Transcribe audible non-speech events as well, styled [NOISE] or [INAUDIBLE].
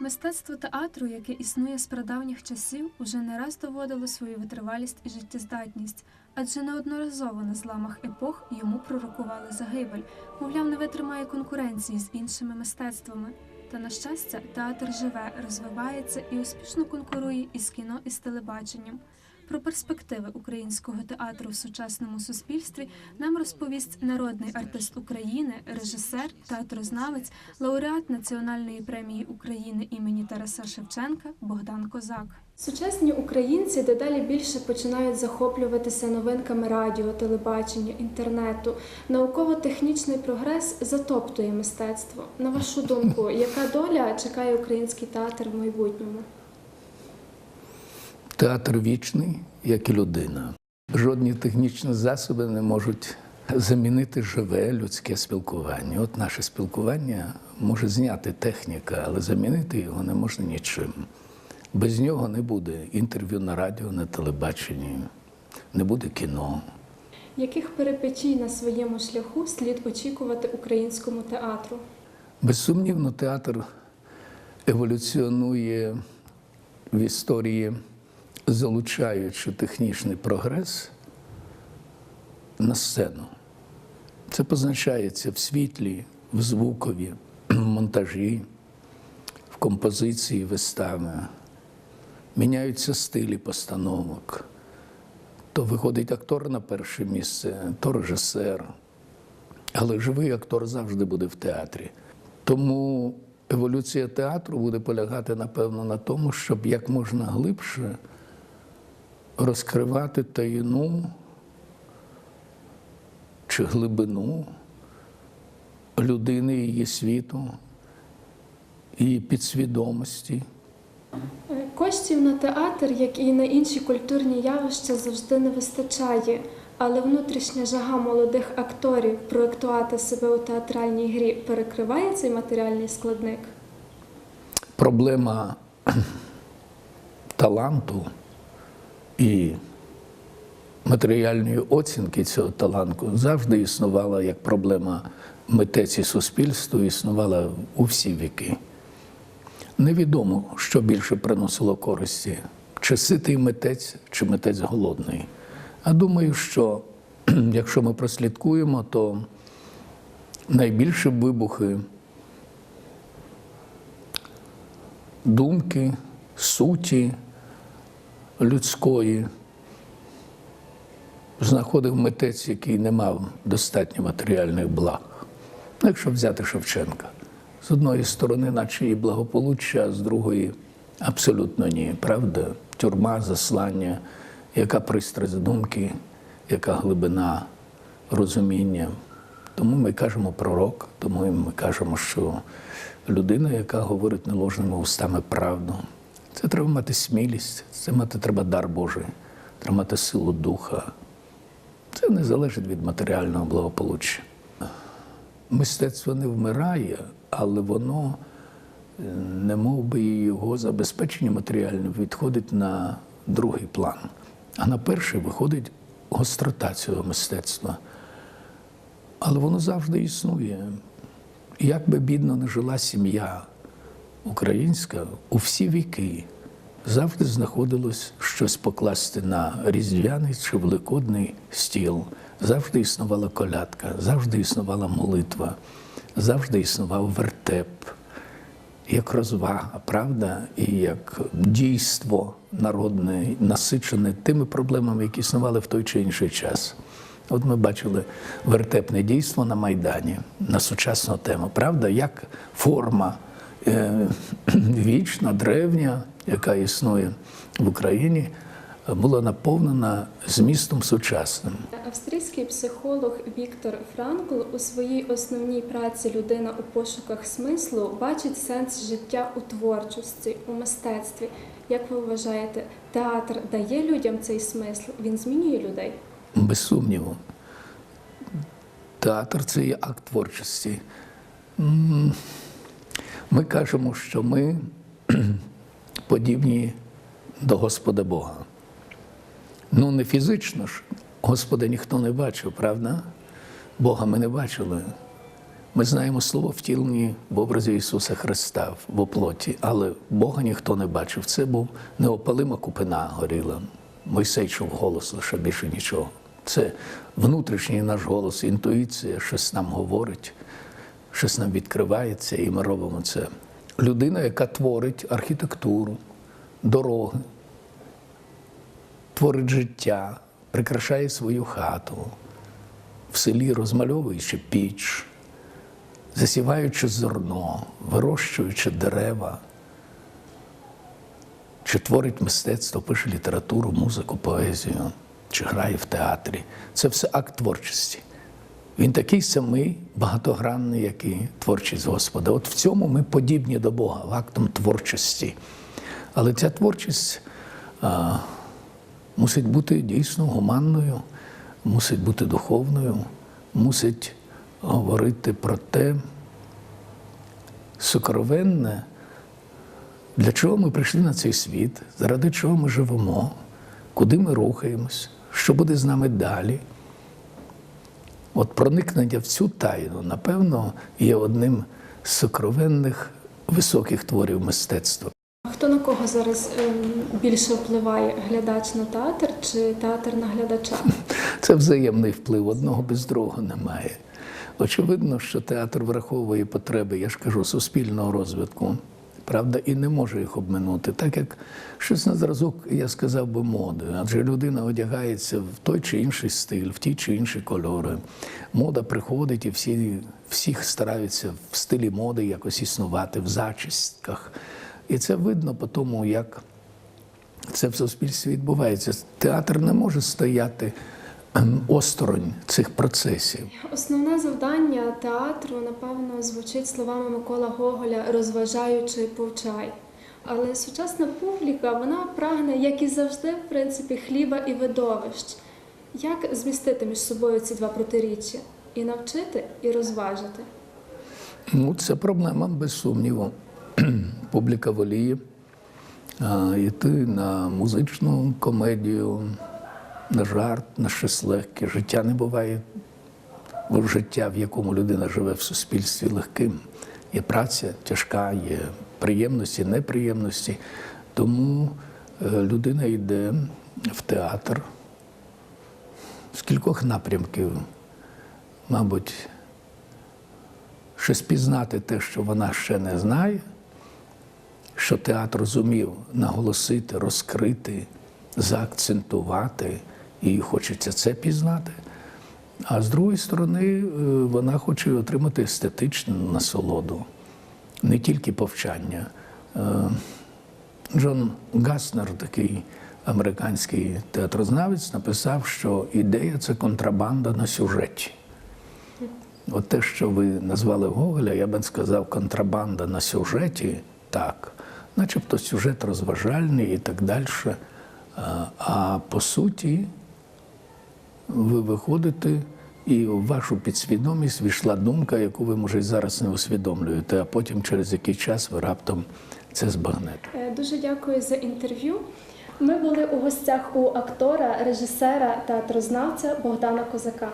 Мистецтво театру, яке існує з прадавніх часів, уже не раз доводило свою витривалість і життєздатність, адже неодноразово на зламах епох йому пророкували загибель, мовляв, не витримає конкуренції з іншими мистецтвами. Та на щастя, театр живе, розвивається і успішно конкурує із кіно і з телебаченням. Про перспективи українського театру в сучасному суспільстві нам розповість народний артист України, режисер, театрознавець, лауреат Національної премії України імені Тараса Шевченка Богдан Козак. Сучасні українці дедалі більше починають захоплюватися новинками радіо, телебачення, інтернету. Науково-технічний прогрес затоптує мистецтво. На вашу думку, яка доля чекає український театр в майбутньому? Театр вічний, як і людина. Жодні технічні засоби не можуть замінити живе людське спілкування. От наше спілкування може зняти техніка, але замінити його не можна нічим. Без нього не буде інтерв'ю на радіо, на телебаченні, не буде кіно. Яких перипетій на своєму шляху слід очікувати українському театру? Безсумнівно, театр еволюціонує в історії, залучаючи технічний прогрес на сцену. Це позначається в світлі, в звукові, в монтажі, в композиції вистави. Міняються стилі постановок. То виходить актор на перше місце, то режисер. Але живий актор завжди буде в театрі. Тому еволюція театру буде полягати, напевно, на тому, щоб як можна глибше розкривати таїну чи глибину людини, її світу, її підсвідомості. Коштів на театр, як і на інші культурні явища, завжди не вистачає. Але внутрішня жага молодих акторів проектувати себе у театральній грі перекриває цей матеріальний складник. Проблема [CLEARS THROAT] таланту і матеріальної оцінки цього таланту завжди існувала як проблема митець і суспільства, існувала у всі віки. Невідомо, що більше приносило користі, чи ситий митець, чи митець голодний. А думаю, що якщо ми прослідкуємо, то найбільші вибухи думки, суті людської знаходив митець, який не мав достатньо матеріальних благ. Ну, Якщо взяти Шевченка, з одної сторони, наче і благополуччя, а з другої абсолютно ні. Правда? Тюрма, заслання, яка пристрасть думки, яка глибина розуміння. Тому ми кажемо пророк, тому ми кажемо, що людина, яка говорить неложними устами правду, це треба мати смілість, це мати треба дар Божий, треба мати силу духа. Це не залежить від матеріального благополуччя. Мистецтво не вмирає, але воно, е, не мов би його забезпечення матеріальне, відходить на другий план. А на перший виходить гострота цього мистецтва. Але воно завжди існує. Як би бідно не жила сім'я українська, у всі віки завжди знаходилось щось покласти на різдвяний чи великодний стіл. Завжди існувала колядка, завжди існувала молитва, завжди існував вертеп, як розвага, правда, і як дійство народне, насичене тими проблемами, які існували в той чи інший час. От ми бачили вертепне дійство на Майдані на сучасну тему, правда, як форма [CLEARS THROAT] вічна, древня, яка існує в Україні, була наповнена змістом сучасним. Австрійський психолог Віктор Франкл у своїй основній праці Людина у пошуках смислу бачить сенс життя у творчості, у мистецтві. Як ви вважаєте, театр дає людям цей смисл? Він змінює людей? Без сумніву. Театр це є акт творчості. Ми кажемо, що ми [CLEARS THROAT] подібні до Господа Бога. Ну, не фізично ж. Господа ніхто не бачив, правда? Бога ми не бачили. Ми знаємо слово втілені в образі Ісуса Христа в оплоті, але Бога ніхто не бачив. Це був неопалима купина горіла. Мойсей чув голос лише більше нічого. Це внутрішній наш голос, інтуїція, щось нам говорить, щось нам відкривається, і ми робимо це. Людина, яка творить архітектуру, дороги, творить життя, прикрашає свою хату, в селі розмальовуючи піч, засіваючи зерно, вирощуючи дерева, чи творить мистецтво, пише літературу, музику, поезію, чи грає в театрі. Це все акт творчості. Він такий самий багатогранний, як і творчість Господа. От в цьому ми подібні до Бога, актом творчості. Але ця творчість а, мусить бути дійсно гуманною, мусить бути духовною, мусить говорити про те сокровенне, для чого ми прийшли на цей світ, заради чого ми живемо, куди ми рухаємось, що буде з нами далі. От проникнення в цю тайну, напевно, є одним з сокровенних високих творів мистецтва. Хто на кого зараз ем, більше впливає? Глядач на театр чи театр на глядача? [LAUGHS] Це взаємний вплив, одного без другого немає. Очевидно, що театр враховує потреби, я ж кажу, суспільного розвитку. Правда, і не може їх обминути, так як щось на зразок, я сказав би, моди. Адже людина одягається в той чи інший стиль, в ті чи інші кольори. Мода приходить, і всі, всіх стараються в стилі моди якось існувати, в зачістках. І це видно по тому, як це в суспільстві відбувається. Театр не може стояти осторонь цих процесів. Основне завдання театру, напевно, звучить словами Микола Гоголя розважаючи повчай. Але сучасна публіка вона прагне, як і завжди, в принципі, хліба і видовищ. Як змістити між собою ці два протиріччя? І навчити, і розважити. Ну, це проблема, без сумніву. [CLEARS THROAT] Публіка воліє йти на музичну комедію, на жарт, на щось легке. Життя не буває бо життя, в якому людина живе в суспільстві легким. Є праця тяжка, є приємності, неприємності. Тому е, людина йде в театр з кількох напрямків, мабуть, щось пізнати те, що вона ще не знає, що театр зумів наголосити, розкрити, заакцентувати, їй хочеться це пізнати. А з другої сторони, е, вона хоче отримати естетичну насолоду, не тільки повчання. Е, Джон Гаснер, такий американський театрознавець, написав, що ідея це контрабанда на сюжеті. От те, що ви назвали Гоголя, я би сказав, контрабанда на сюжеті, так, начебто сюжет розважальний і так далі. А, А по суті, ви виходите, і в вашу підсвідомість війшла думка, яку ви, може, зараз не усвідомлюєте, а потім через який час ви раптом це збагнете. Е, Дуже дякую за інтерв'ю. Ми були у гостях у актора, режисера, театрознавця Богдана Козака.